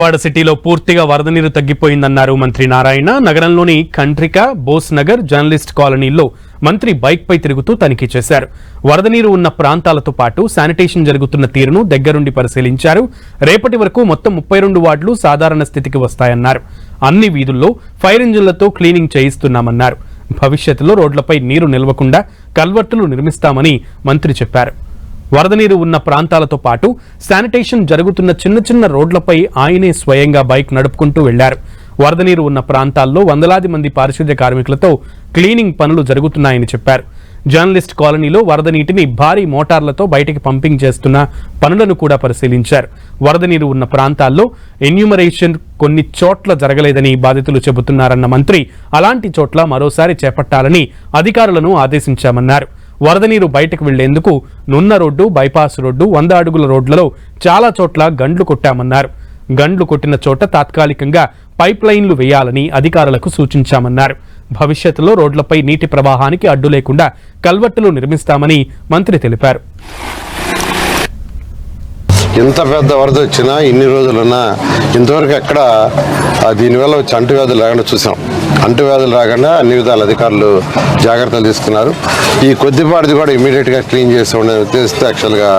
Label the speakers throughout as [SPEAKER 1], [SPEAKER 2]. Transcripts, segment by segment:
[SPEAKER 1] విజయవాడ సిటీలో పూర్తిగా వరద నీరు తగ్గిపోయిందన్నారు మంత్రి నారాయణ. నగరంలోని కంట్రిక బోస్ నగర్ జర్నలిస్ట్ కాలనీల్లో మంత్రి బైక్పై తిరుగుతూ తనిఖీ చేశారు. వరద నీరు ఉన్న ప్రాంతాలతో పాటు శానిటేషన్ జరుగుతున్న తీరును దగ్గరుండి పరిశీలించారు. రేపటి వరకు మొత్తం ముప్పై రెండు వార్డులు సాధారణ స్థితికి వస్తాయన్నారు. అన్ని వీధుల్లో ఫైర్ ఇంజిన్లతో క్లీనింగ్ చేయిస్తున్నామన్నారు. భవిష్యత్తులో రోడ్లపై నీరు నిల్వకుండా కల్వర్టులు నిర్మిస్తామని మంత్రి చెప్పారు. వరద నీరు ఉన్న ప్రాంతాలతో పాటు శానిటేషన్ జరుగుతున్న చిన్న చిన్న రోడ్లపై ఆయనే స్వయంగా బైక్ నడుపుకుంటూ వెళ్ళారు. వరద నీరు ఉన్న ప్రాంతాల్లో వందలాది మంది పారిశుద్ధ్య కార్మికులతో క్లీనింగ్ పనులు జరుగుతున్నాయని చెప్పారు. జర్నలిస్ట్ కాలనీలో వరద నీటిని భారీ మోటార్లతో బయటికి పంపింగ్ చేస్తున్న పనులను కూడా పరిశీలించారు. వరద నీరు ఉన్న ప్రాంతాల్లో ఎన్యూమరేషన్ కొన్ని చోట్ల జరగలేదని బాధితులు చెబుతున్నారన్న మంత్రి అలాంటి చోట్ల మరోసారి చేపట్టాలని అధికారులను ఆదేశించామన్నారు. వరద నీరు బయటకు వెళ్ళేందుకు నున్న రోడ్డు బైపాస్ రోడ్డు వంద అడుగుల రోడ్లలో చాలా చోట్ల గండ్లు కొట్టామన్నారు. గండ్లు కొట్టిన చోట తాత్కాలికంగా పైప్ లైన్లు వేయాలని అధికారులకు సూచించామన్నారు. భవిష్యత్తులో రోడ్లపై నీటి ప్రవాహానికి అడ్డు లేకుండా కల్వర్టులు నిర్మిస్తామని మంత్రి తెలిపారు.
[SPEAKER 2] ఎంత పెద్ద వరద వచ్చినా ఇన్ని రోజులున్నా ఇంతవరకు ఎక్కడ దీనివల్ల వచ్చి అంటువ్యాధులు లేకుండా చూసాం. అంటువ్యాధులు రాకుండా అన్ని విధాల అధికారులు జాగ్రత్తలు తీసుకున్నారు. ఈ కొద్దిపాటిది కూడా ఇమీడియట్గా క్లీన్ చేసి ఉండే ఉద్దేశంతో యాక్చువల్గా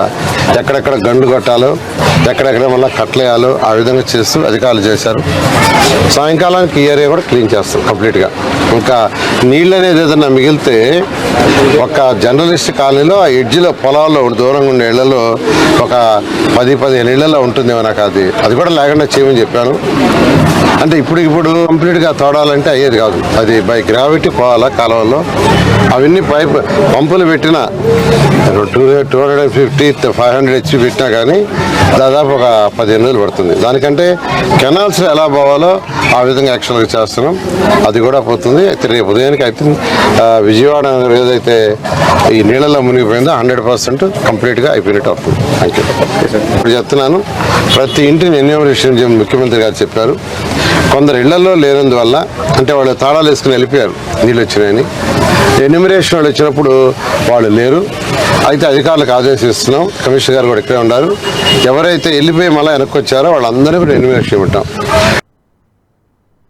[SPEAKER 2] ఎక్కడెక్కడ గండు కొట్టాలో ఎక్కడెక్కడ మళ్ళీ కట్లేయాలో ఆ విధంగా చేస్తూ అధికారులు చేశారు. సాయంకాలానికి ఈ ఏరియా కూడా క్లీన్ చేస్తాం కంప్లీట్గా ఇంకా నీళ్ళు అనేది ఏదైనా మిగిలితే ఒక జర్నలిస్ట్ కాలనీలో ఆ ఎడ్జిలో పొలాల్లో దూరంగా ఉండే ఇళ్ళలో ఒక పది పదిహేను ఇళ్ళలో ఉంటుందేమో నాకు అది. అది కూడా లేకుండా చేయమని చెప్పాను. అంటే ఇప్పుడు ఇప్పుడు కంప్లీట్గా తోడాలంటే అయ్యేది కాదు. అది బై గ్రావిటీ పోవాలా కాలంలో? అవన్నీ పైప్ పంపులు పెట్టిన. Two two hundred fifty five hundred HP పెట్టినా కానీ దాదాపు ఒక పదిహేను రోజులు పడుతుంది. దానికంటే కెనాల్స్ ఎలా పోవాలో ఆ విధంగా యాక్చువల్గా చేస్తున్నాం. అది కూడా పోతుంది. అయితే రేపు ఉదయానికి అయితే విజయవాడ ఏదైతే ఈ నీళ్ళలో మునిగిపోయిందో హండ్రెడ్ పర్సెంట్ కంప్లీట్గా అయిపోయినట్టు అవుతుంది. థ్యాంక్ యూ ఇప్పుడు చెప్తున్నాను ప్రతి ఇంటిని ఎన్యూమరేషన్ చేయమని ముఖ్యమంత్రి గారు చెప్పారు. కొందరు ఇళ్ళలో లేనందువల్ల అంటే వాళ్ళు తాళాలు వేసుకుని వెళ్ళిపోయారు నీళ్ళు వచ్చినాయని. ఎన్యూమరేషన్ వాళ్ళు వచ్చినప్పుడు వాళ్ళు లేరు. అయితే అధికారులకు ఆదేశిస్తున్నాం. కమిషనర్ గారు కూడా ఇక్కడే ఉన్నారు. ఎవరైతే వెళ్ళిపోయి మళ్ళీ వెనక్కి వచ్చారో వాళ్ళందరినీ కూడా ఎన్యూమరేషన్ ఇవ్వటం.